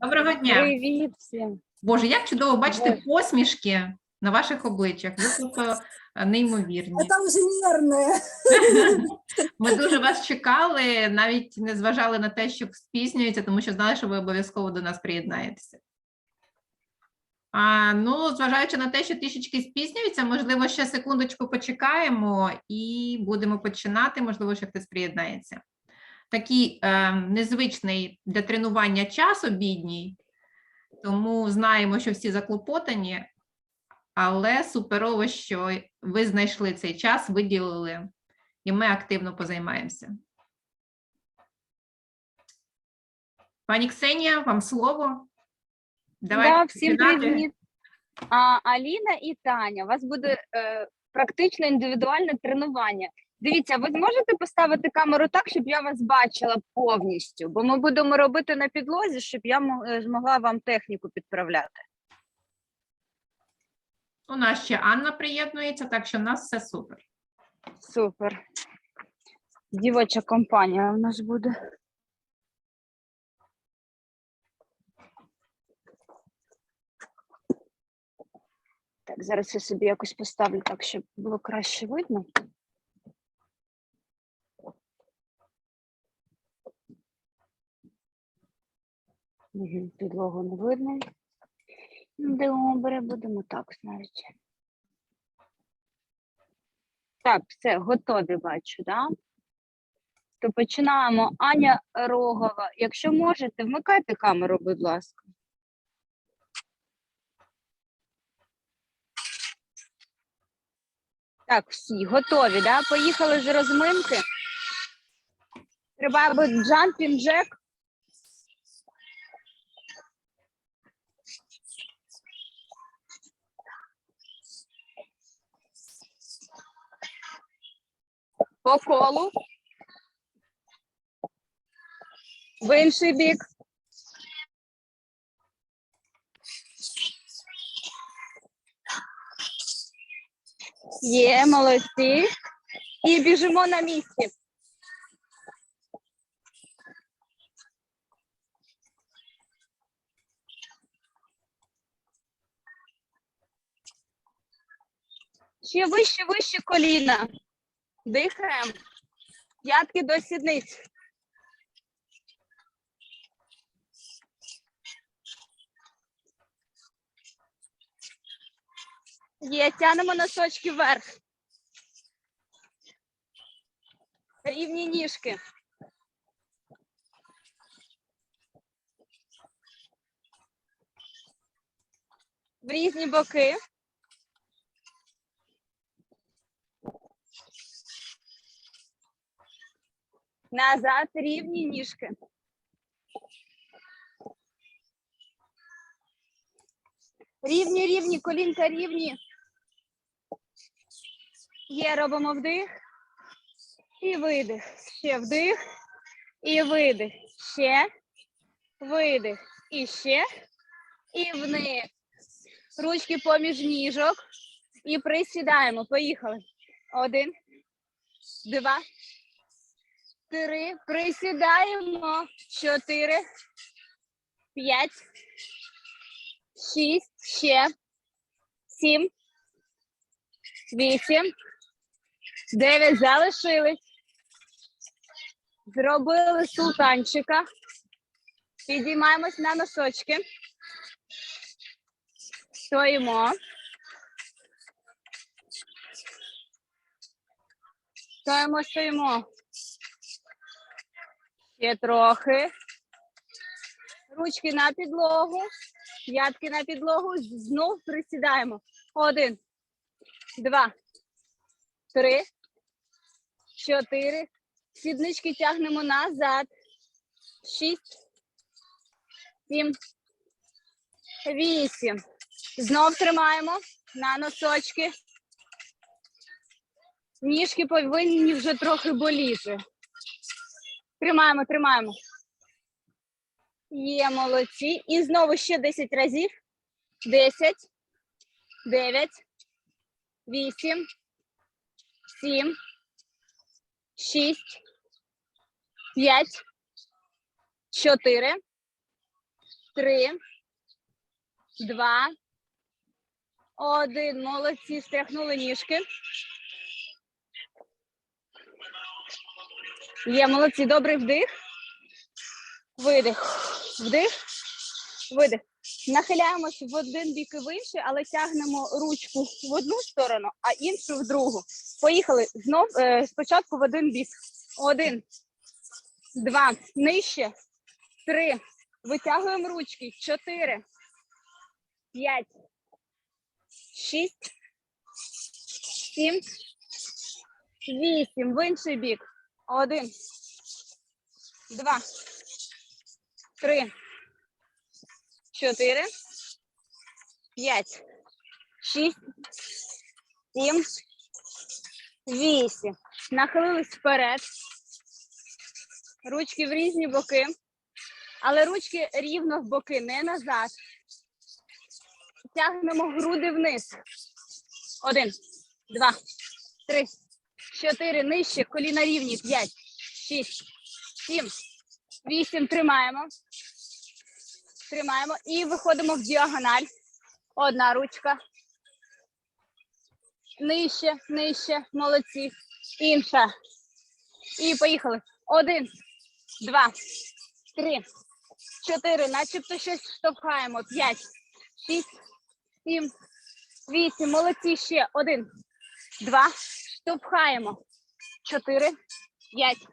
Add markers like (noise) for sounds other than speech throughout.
Доброго дня. Привіт всім. Боже, як чудово бачити Боже. посмішки на ваших обличчях. Ви просто неймовірні. Это уже нервное. (laughs) Ми дуже вас чекали, навіть не зважали на те, що спізнюється, тому що знали, що ви обов'язково до нас приєднаєтеся. А, ну, зважаючи на те, що трішечки спізнюється, можливо, ще секундочку почекаємо і будемо починати. Можливо, ще хтось приєднається. Такий е, незвичний для тренування час обідній, тому знаємо, що всі заклопотані, але суперово, що ви знайшли цей час, виділили і ми активно позаймаємося. Пані Ксенія, вам слово. да, всім привіт. А, Аліна і Таня, у вас буде е, практично індивідуальне тренування. Дивіться, ви зможете поставити камеру так, щоб я вас бачила повністю, бо ми будемо робити на підлозі, щоб я е, змогла вам техніку підправляти. У нас ще Анна приєднується, так що в нас все супер. Супер. Дівоча компанія у нас буде. Так, зараз я собі якось поставлю так, щоб було краще видно. Підлогу не видно. Добре, будемо так, значить. Так, все, готові бачу, да? То починаємо. Аня Рогова. Якщо можете, вмикайте камеру, будь ласка. Так, всі готові, да? Поїхали з розминки. Треба джампінг джек. По колу. В інший бік. Є, молодці. І біжимо на місці. Ще вище, вище коліна. Дихаємо. П'ятки до сідниць. Є, тянемо носочки вверх. Рівні ніжки. В різні боки. Назад рівні ніжки. Рівні, рівні, колінка рівні. Є, робимо вдих. І видих. Ще вдих. І видих. Ще. Видих. І ще. І вниз. Ручки поміж ніжок. І присідаємо. Поїхали. Один. Два три, присідаємо, чотири, п'ять, шість, ще, сім, вісім, дев'ять, залишились. Зробили султанчика. Підіймаємось на носочки. Стоїмо. Стоїмо, стоїмо. Ще трохи. Ручки на підлогу, п'ятки на підлогу, знов присідаємо. Один, два, три, чотири. Сіднички тягнемо назад. Шість, сім, вісім. Знов тримаємо на носочки. Ніжки повинні вже трохи боліти. Тримаємо, тримаємо. Є молодці. І знову ще 10 разів. 10, 9, 8, 7, 6, 5, 4, три, два, один. Молодці, стряхнули ніжки. Є, молодці, добрий вдих. Видих. Вдих. Видих. Нахиляємося в один бік і в інший, але тягнемо ручку в одну сторону, а іншу в другу. Поїхали. Знов е, спочатку в один бік. Один, два, нижче, три. Витягуємо ручки. Чотири, п'ять, шість, сім, вісім. В інший бік. Один, два, три, чотири, п'ять, шість, сім, вісім. Нахилились вперед. Ручки в різні боки. Але ручки рівно в боки, не назад. Тягнемо груди вниз. Один, два, три, чотири. Нижче. Коліна рівні. П'ять, шість, сім, вісім. Тримаємо. Тримаємо. І виходимо в діагональ. Одна ручка. Нижче, нижче. Молодці. Інша. І поїхали. Один, два, три, чотири. Начебто щось штовхаємо. П'ять, шість, сім, вісім. Молодці. Ще. Один, два. Штовхаємо. Чотири, п'ять,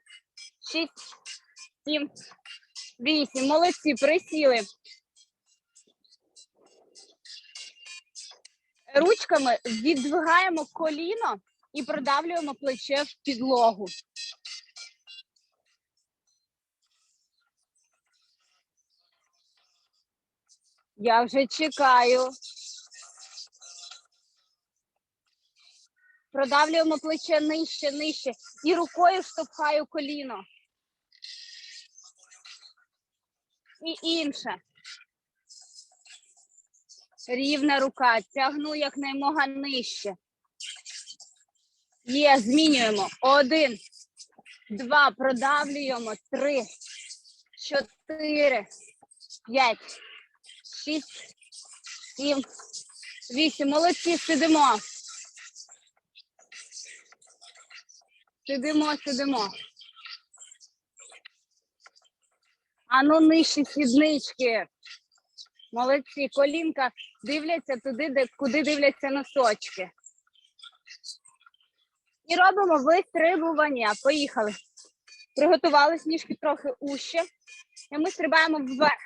шість, сім, вісім. Молодці. Присіли. Ручками віддвигаємо коліно і продавлюємо плече в підлогу. Я вже чекаю. Продавлюємо плече нижче, нижче. І рукою штовхаю коліно. І інше. Рівна рука. Тягну якнаймога нижче. Є, змінюємо. Один, два, продавлюємо. Три, чотири, п'ять, шість, сім, вісім. Молодці, сидимо. Сидимо, сидимо. Ану нижче сіднички. Молодці, колінка дивляться туди, де, куди дивляться носочки. І робимо вистрибування. Поїхали. Приготувались ніжки трохи уще. І ми стрибаємо вверх.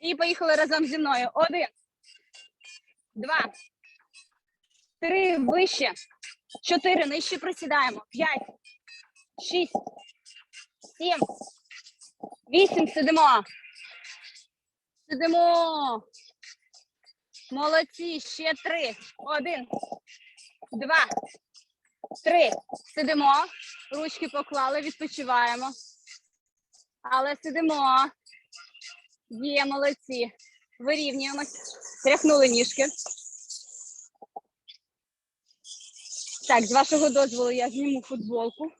І поїхали разом зі мною. Один, два, три, вище, чотири, нижче присідаємо. П'ять, шість, сім, вісім, сидимо. Сидимо. Молодці, ще три. Один, два, три. Сидимо. Ручки поклали, відпочиваємо. Але сидимо. Є, молодці. Вирівнюємось. Тряхнули ніжки. Так, з вашого дозволу я зніму футболку.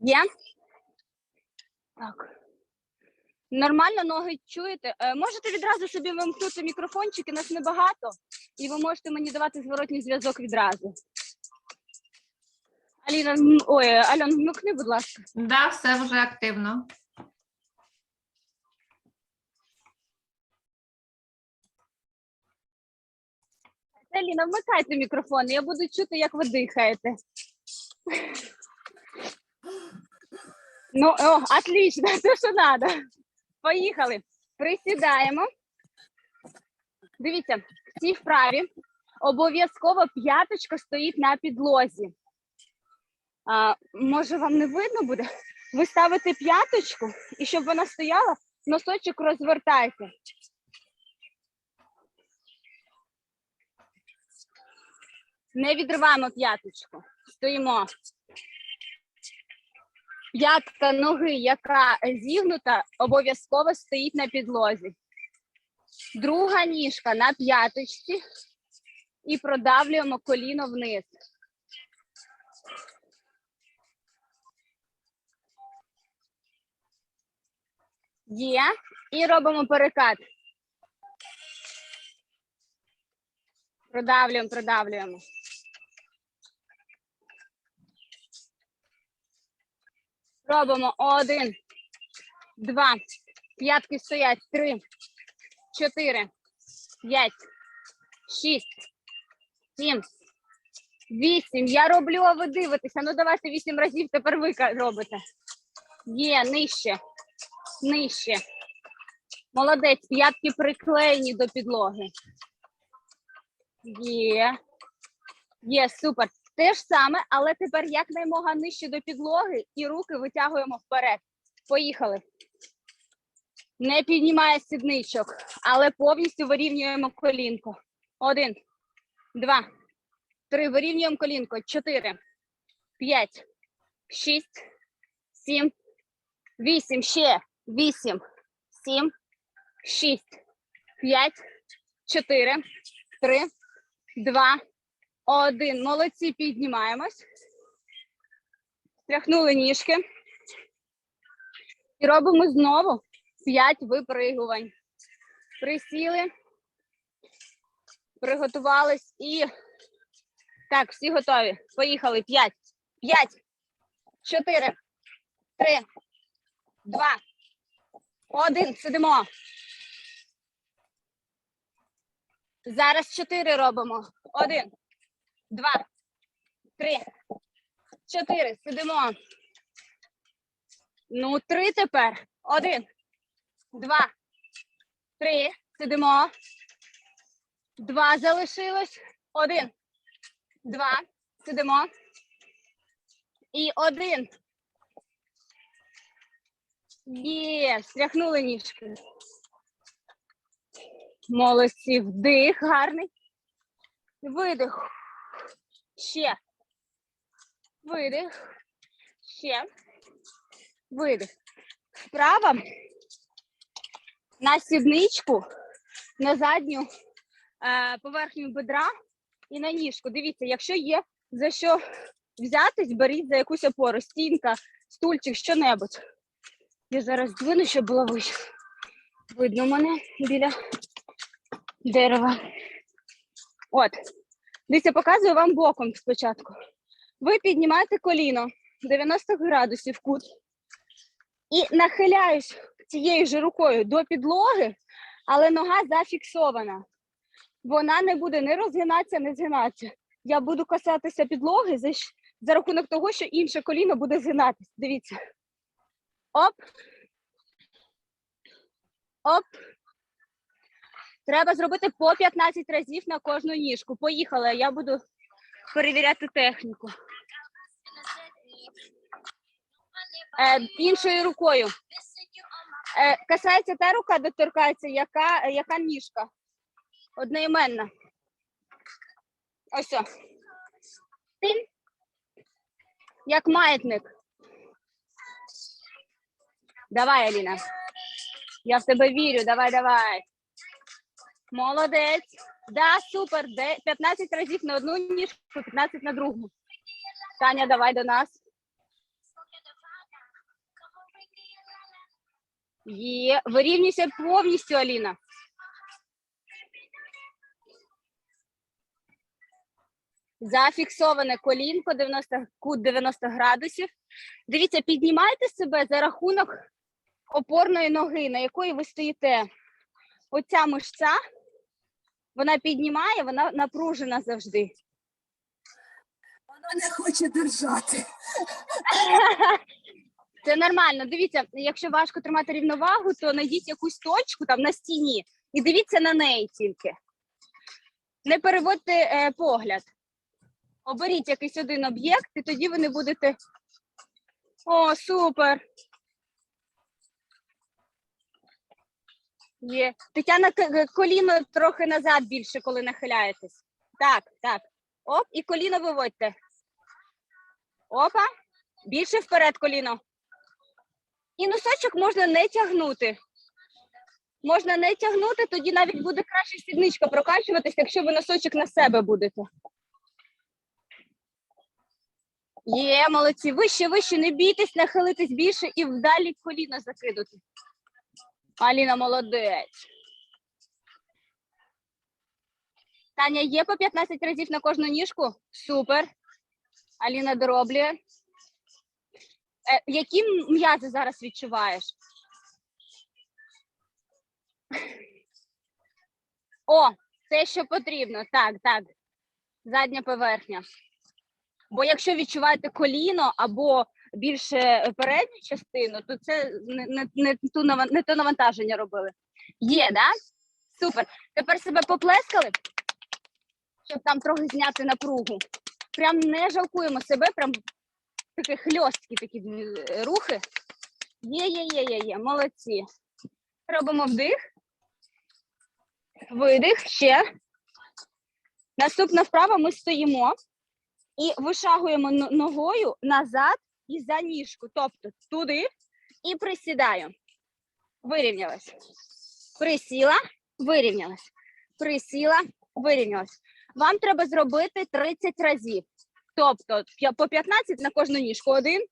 Є? Так. Нормально ноги чуєте? Е, можете відразу собі вимкнути мікрофончики, нас небагато, і ви можете мені давати зворотній зв'язок відразу. Аліна, ой, Альон, вмикни, будь ласка. Да, все вже активно. Аліна, вмикайте мікрофон, я буду чути, як ви дихаєте. Ну, о, отлично, то, що треба. Поїхали. Присідаємо. Дивіться, в цій вправі обов'язково п'яточка стоїть на підлозі. А, може, вам не видно буде? Ви ставите п'яточку, і щоб вона стояла, носочок розвертайте. Не відриваємо п'яточку. Стоїмо. П'ятка ноги, яка зігнута, обов'язково стоїть на підлозі. Друга ніжка на п'яточці і продавлюємо коліно вниз. Є. І робимо перекат. Продавлюємо, продавлюємо. Робимо один, два, п'ятки стоять, три, чотири, п'ять, шість, сім, вісім. Я роблю, а ви дивитеся. Ну давайте вісім разів тепер ви робите. Є, нижче, нижче. Молодець, п'ятки приклеєні до підлоги. Є. Є, супер. Те ж саме, але тепер якнаймога нижче до підлоги і руки витягуємо вперед. Поїхали. Не піднімає сідничок, але повністю вирівнюємо колінко. Один, два, три. Вирівнюємо колінко. Чотири, п'ять, шість, сім, вісім. Ще вісім, сім, шість, п'ять, чотири, три, два, один. Молодці, піднімаємось. Стряхнули ніжки. І робимо знову 5 випригувань. Присіли, приготувались і так, всі готові. Поїхали. 5, 5, 4, 3, 2, 1. Сидимо. Зараз 4 робимо. 1, 2, 3, 4. Сидимо. Ну, три тепер. Один, два, три. Сидимо. Два залишилось. Один, два. Сидимо. І один. Є, стряхнули ніжки. Молодці. Вдих гарний. Видих. Ще. Видих. Ще. Видих. Вправа на сідничку, на задню е, поверхню бедра і на ніжку. Дивіться, якщо є за що взятись, беріть за якусь опору, стінка, стульчик, що-небудь. Я зараз двину, щоб було вище. Видно мене біля дерева. От. Дивіться, показую вам боком спочатку. Ви піднімаєте коліно 90 градусів кут і нахиляюсь цією ж рукою до підлоги, але нога зафіксована. Вона не буде не розгинатися, не згинатися. Я буду касатися підлоги за, за рахунок того, що інше коліно буде згинатися. Дивіться. Оп. Оп. Треба зробити по 15 разів на кожну ніжку. Поїхали. Я буду перевіряти техніку. Е, іншою рукою. Е, касається та рука, доторкається, яка, яка ніжка. Одноіменна. Ось. о. Тин. Як маятник. Давай, Аліна. Я в тебе вірю. Давай, давай. Молодець. Да, супер. Де- 15 разів на одну ніжку, 15 на другу. Таня, давай до нас. Є. Вирівнюйся повністю, Аліна. Зафіксоване колінко 90, кут 90 градусів. Дивіться, піднімайте себе за рахунок опорної ноги, на якої ви стоїте. Оця мишця, вона піднімає, вона напружена завжди. Вона не хоче держати. (laughs) Це нормально. Дивіться, якщо важко тримати рівновагу, то знайдіть якусь точку там на стіні і дивіться на неї тільки. Не переводьте е, погляд. Оберіть якийсь один об'єкт, і тоді ви не будете. О, супер. Є. Тетяна коліно трохи назад більше, коли нахиляєтесь. Так, так. Оп, і коліно виводьте. Опа. Більше вперед коліно. І носочок можна не тягнути. Можна не тягнути, тоді навіть буде краще сідничка прокачуватись, якщо ви носочок на себе будете. Є, молодці. Вище, вище, не бійтесь, нахилитись більше і вдалі коліна закидати. Аліна молодець. Таня, є по 15 разів на кожну ніжку? Супер. Аліна дороблює. Е, які м'язи зараз відчуваєш? О, це що потрібно. Так, так. Задня поверхня. Бо якщо відчуваєте коліно або більше передню частину, то це не, не, не, ту, не то навантаження робили. Є, да? Супер. Тепер себе поплескали, щоб там трохи зняти напругу. Прям не жалкуємо себе, прям такі хльосткі такі е, рухи. Є, є, є, є, є. Молодці. Робимо вдих. Видих ще. Наступна вправа ми стоїмо і вишагуємо ногою назад і за ніжку. Тобто туди і присідаю. Вирівнялась. Присіла, вирівнялась. Присіла, вирівнялась. Вам треба зробити 30 разів. Тобто по 15 на кожну ніжку. Один,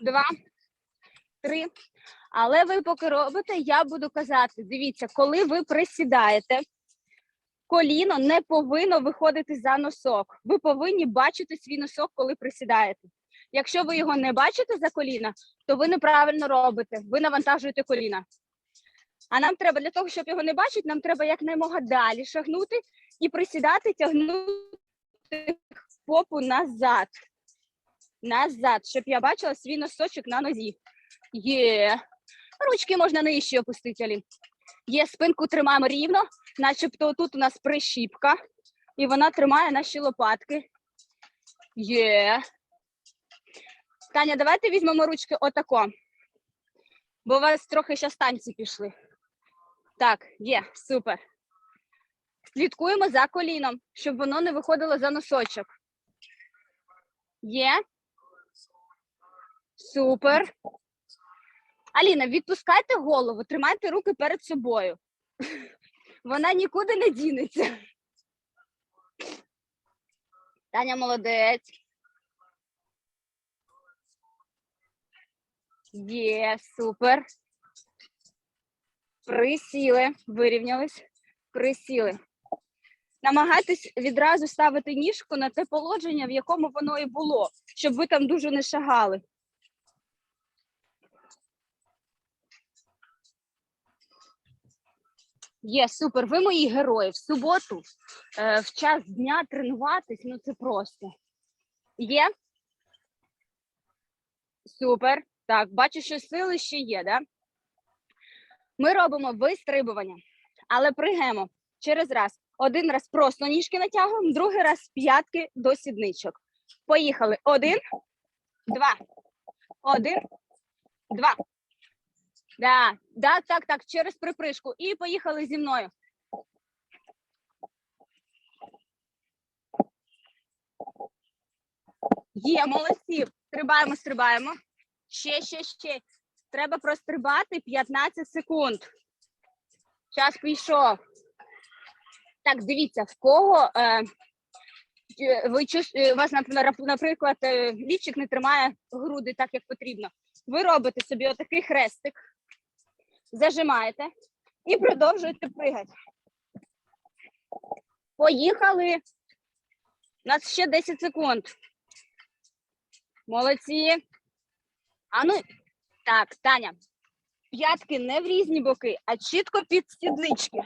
два, три. Але ви поки робите, я буду казати: дивіться, коли ви присідаєте, коліно не повинно виходити за носок. Ви повинні бачити свій носок, коли присідаєте. Якщо ви його не бачите за коліна, то ви неправильно робите. Ви навантажуєте коліна. А нам треба для того, щоб його не бачити, нам треба якнаймога далі шагнути і присідати, тягнути попу назад. Назад, щоб я бачила свій носочок на нозі. Є. Ручки можна нижче опустити, Алін. Є, спинку тримаємо рівно, начебто тут у нас прищіпка, і вона тримає наші лопатки. Є. Таня, давайте візьмемо ручки отако. Бо у вас трохи ще станці пішли. Так, є, супер. Слідкуємо за коліном, щоб воно не виходило за носочок. Є. Супер. Аліна, відпускайте голову, тримайте руки перед собою. (laughs) Вона нікуди не дінеться. Таня молодець. Є, супер. Присіли, вирівнялись, присіли. Намагайтесь відразу ставити ніжку на те положення, в якому воно і було, щоб ви там дуже не шагали. Є, супер. Ви мої герої. В суботу, е, в час дня тренуватись, ну це просто. Є? Супер. Так, бачу, що сили ще є, да? Ми робимо вистрибування, але пригаємо через раз. Один раз просто ніжки натягуємо, другий раз п'ятки до сідничок. Поїхали. Один, два. Один, два. Да, да, так, так, через припришку. І поїхали зі мною. Є, молодці. Стрибаємо, стрибаємо. Ще, ще, ще. Треба прострибати 15 секунд. Час пішов. Так, дивіться, в кого е, е, ви е, у вас, наприклад, е, лівчик не тримає груди так, як потрібно. Ви робите собі отакий хрестик, зажимаєте і продовжуєте пригати. Поїхали. У нас ще 10 секунд. Молодці. А ну, так, Таня. П'ятки не в різні боки, а чітко під сіднички.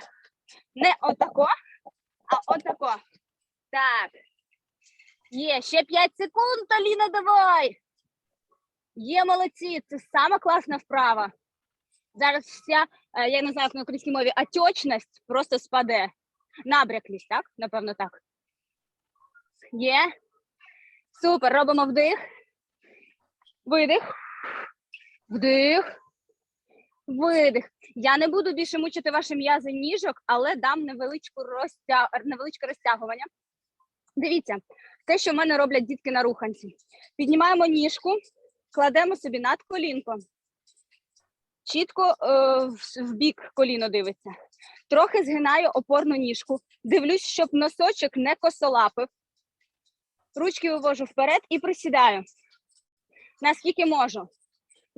Не отако, а отако. Так. Є, ще 5 секунд, Аліна, давай. Є молодці, це сама класна вправа. Зараз вся, е, я не знаю, на українській мові, отечність просто спаде. Набряклість, так? Напевно, так. Є. Супер, робимо вдих. Видих. Вдих. Видих. Я не буду більше мучити ваші м'язи ніжок, але дам невеличку розтя... невеличке розтягування. Дивіться, те, що в мене роблять дітки на руханці. Піднімаємо ніжку, кладемо собі над колінком. Чітко е, в бік коліно дивиться. Трохи згинаю опорну ніжку. Дивлюсь, щоб носочок не косолапив. Ручки вивожу вперед і присідаю. Наскільки можу.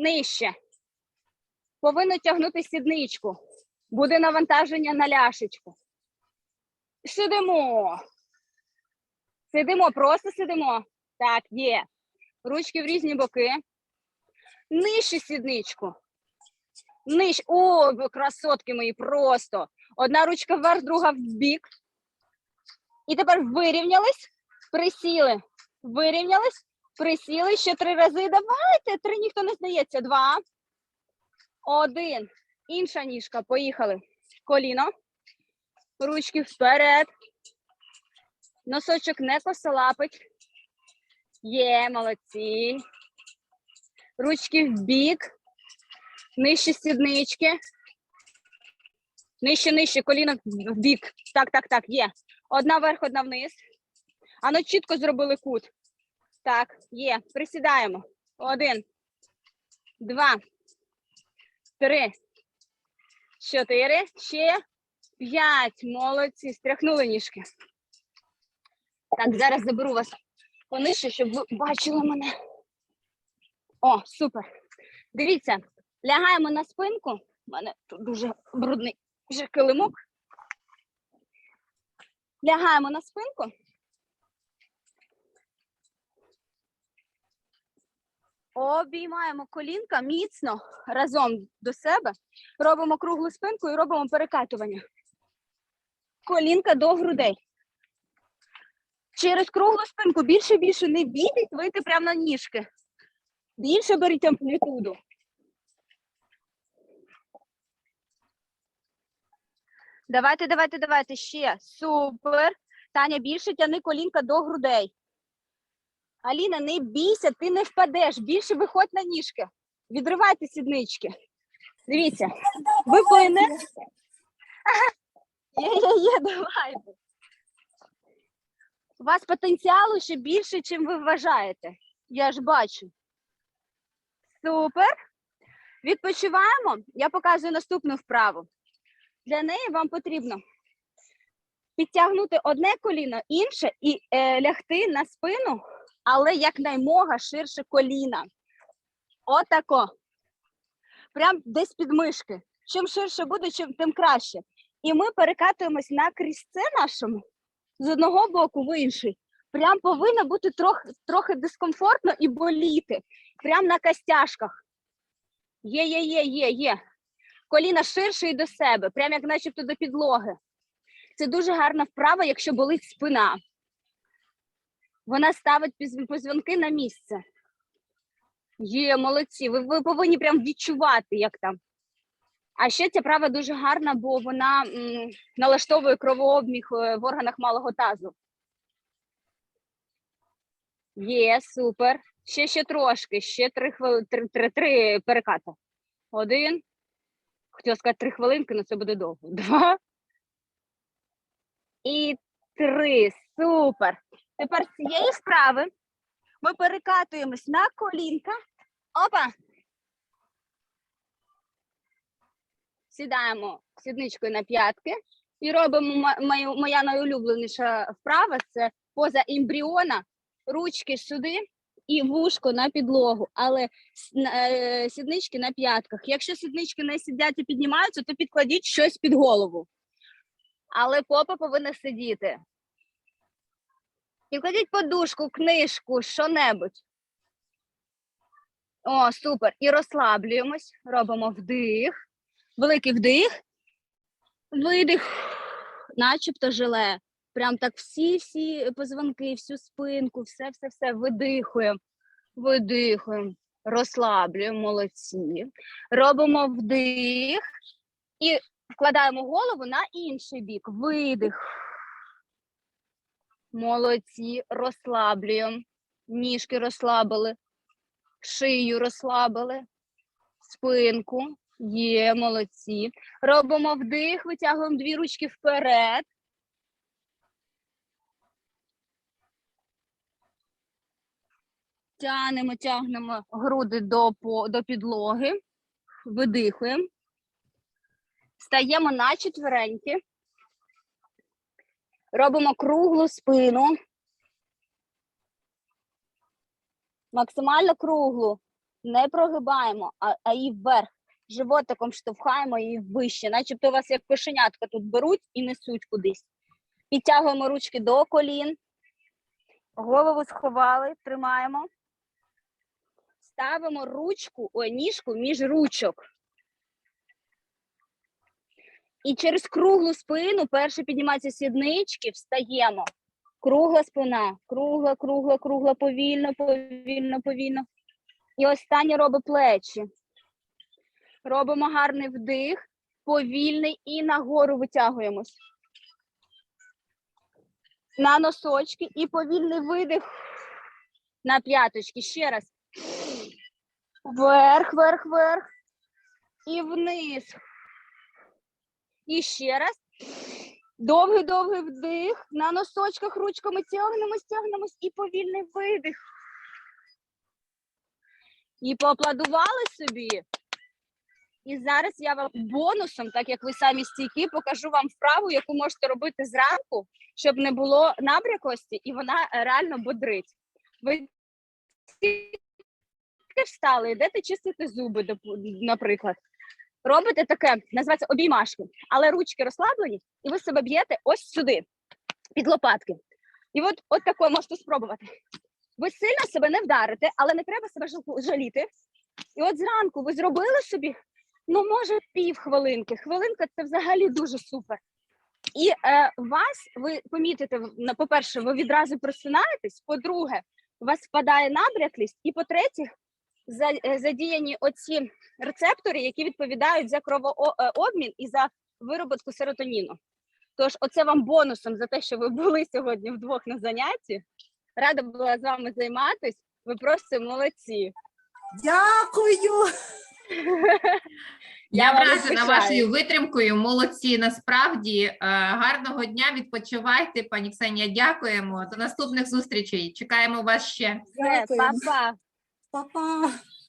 Нижче. Повинно тягнути сідничку. Буде навантаження на ляшечку. Сидимо. Сидимо, просто сидимо. Так, є. Ручки в різні боки. Нижче сідничку. Нижче. О, ви красотки мої, просто. Одна ручка вверх, друга в бік. І тепер вирівнялись, присіли. Вирівнялись, присіли ще три рази. Давайте. Три ніхто не здається. Два. Один. Інша ніжка. Поїхали. Коліно. Ручки вперед. Носочок не косолапить. Є, молодці. Ручки в бік. Нижче сіднички. Нижче, нижче, коліно в бік. Так, так, так, є. Одна вверх, одна вниз. Ано чітко зробили кут. Так, є. Присідаємо. Один, два, три, чотири, ще п'ять. Молодці. Стряхнули ніжки. Так, зараз заберу вас понижче, щоб ви бачили мене. О, супер. Дивіться, лягаємо на спинку. У мене тут дуже брудний вже килимок. Лягаємо на спинку. Обіймаємо колінка міцно разом до себе. Робимо круглу спинку і робимо перекатування. Колінка до грудей. Через круглу спинку більше більше не бійтесь вийти прямо на ніжки. Більше беріть амплітуду. Давайте, давайте, давайте ще. Супер. Таня, більше тяни колінка до грудей. Аліна, не бійся, ти не впадеш. Більше виходь на ніжки. Відривайте сіднички. Дивіться, ви повинні. Є, є, є, давайте. У вас потенціалу ще більше, чим ви вважаєте. Я ж бачу. Супер. Відпочиваємо. Я показую наступну вправу. Для неї вам потрібно підтягнути одне коліно, інше і е, лягти на спину, але якнаймога ширше коліна. Отако. Прям десь під мишки. Чим ширше буде, тим краще. І ми перекатуємось на крізце нашому з одного боку в інший. Прям повинно бути трохи, трохи дискомфортно і боліти. Прям на костяшках. Є, є, є, є, є. Коліна ширше і до себе, прям як начебто до підлоги. Це дуже гарна вправа, якщо болить спина. Вона ставить позвонки на місце. Є, молодці. Ви, ви повинні прям відчувати, як там. А ще ця права дуже гарна, бо вона м, налаштовує кровообміг е, в органах малого тазу. Є, супер. Ще ще трошки, ще три хвили, три, три, три переката. Один. Хотіла сказати три хвилинки, але це буде довго. Два. І три. Супер. Тепер з цієї вправи ми перекатуємось на колінка. Опа. Сідаємо сідничкою на п'ятки і робимо мою, моя найулюбленіша вправа це поза ембріона, ручки сюди і вушко на підлогу, але е, сіднички на п'ятках. Якщо сіднички не сидять і піднімаються, то підкладіть щось під голову. Але попа повинна сидіти. Підкладіть подушку, книжку, що-небудь. О, супер. І розслаблюємось. Робимо вдих. Великий вдих. Видих. Начебто желе. Прям так всі-всі позвонки, всю спинку, все-все-все видихуємо. Видихуємо. Розслаблюємо, молодці. Робимо вдих і вкладаємо голову на інший бік. Видих. Молодці. Розслаблюємо. Ніжки розслабили. Шию розслабили. Спинку. Є, молодці. Робимо вдих, витягуємо дві ручки вперед. Тянемо, тягнемо груди до, до підлоги. видихуємо. Стаємо на четвереньки. Робимо круглу спину. Максимально круглу. Не прогибаємо, а, а її вверх. Животиком штовхаємо її вище, начебто у вас як кошенятка тут беруть і несуть кудись. Підтягуємо ручки до колін. Голову сховали, тримаємо. Ставимо ручку, ой, ніжку між ручок. І через круглу спину перше піднімаються сіднички, встаємо. Кругла спина, кругла, кругла, кругла, повільно, повільно, повільно. І останнє робить плечі. Робимо гарний вдих, повільний і нагору витягуємось. На носочки і повільний видих на п'яточки. Ще раз. Вверх, вверх, вверх. І вниз. І ще раз. Довгий, довгий вдих. На носочках ручками тягнемось, тягнемось і повільний видих. І поаплодували собі. І зараз я вам бонусом, так як ви самі стійкі, покажу вам вправу, яку можете робити зранку, щоб не було набрякості, і вона реально бодрить. Ви встали, йдете чистити зуби, наприклад. Робите таке, називається обіймашки, але ручки розслаблені, і ви себе б'єте ось сюди, під лопатки. І от, от таке можете спробувати. Ви сильно себе не вдарите, але не треба себе жал- жаліти. І от зранку ви зробили собі, ну, може, пів хвилинки. Хвилинка це взагалі дуже супер. І е, вас ви помітите, по-перше, ви відразу просинаєтесь, по-друге, у вас впадає набряклість, і по-третє, задіяні оці рецептори, які відповідають за кровообмін і за вироботку серотоніну. Тож, оце вам бонусом за те, що ви були сьогодні вдвох на занятті. Рада була з вами займатись. Ви просто молодці. Дякую. (laughs) Я вражена вашою витримкою. Молодці. Насправді Е, гарного дня. Відпочивайте, пані Ксенія. Дякуємо. До наступних зустрічей. Чекаємо вас ще. Все, Дякуємо. па-па. Па-па.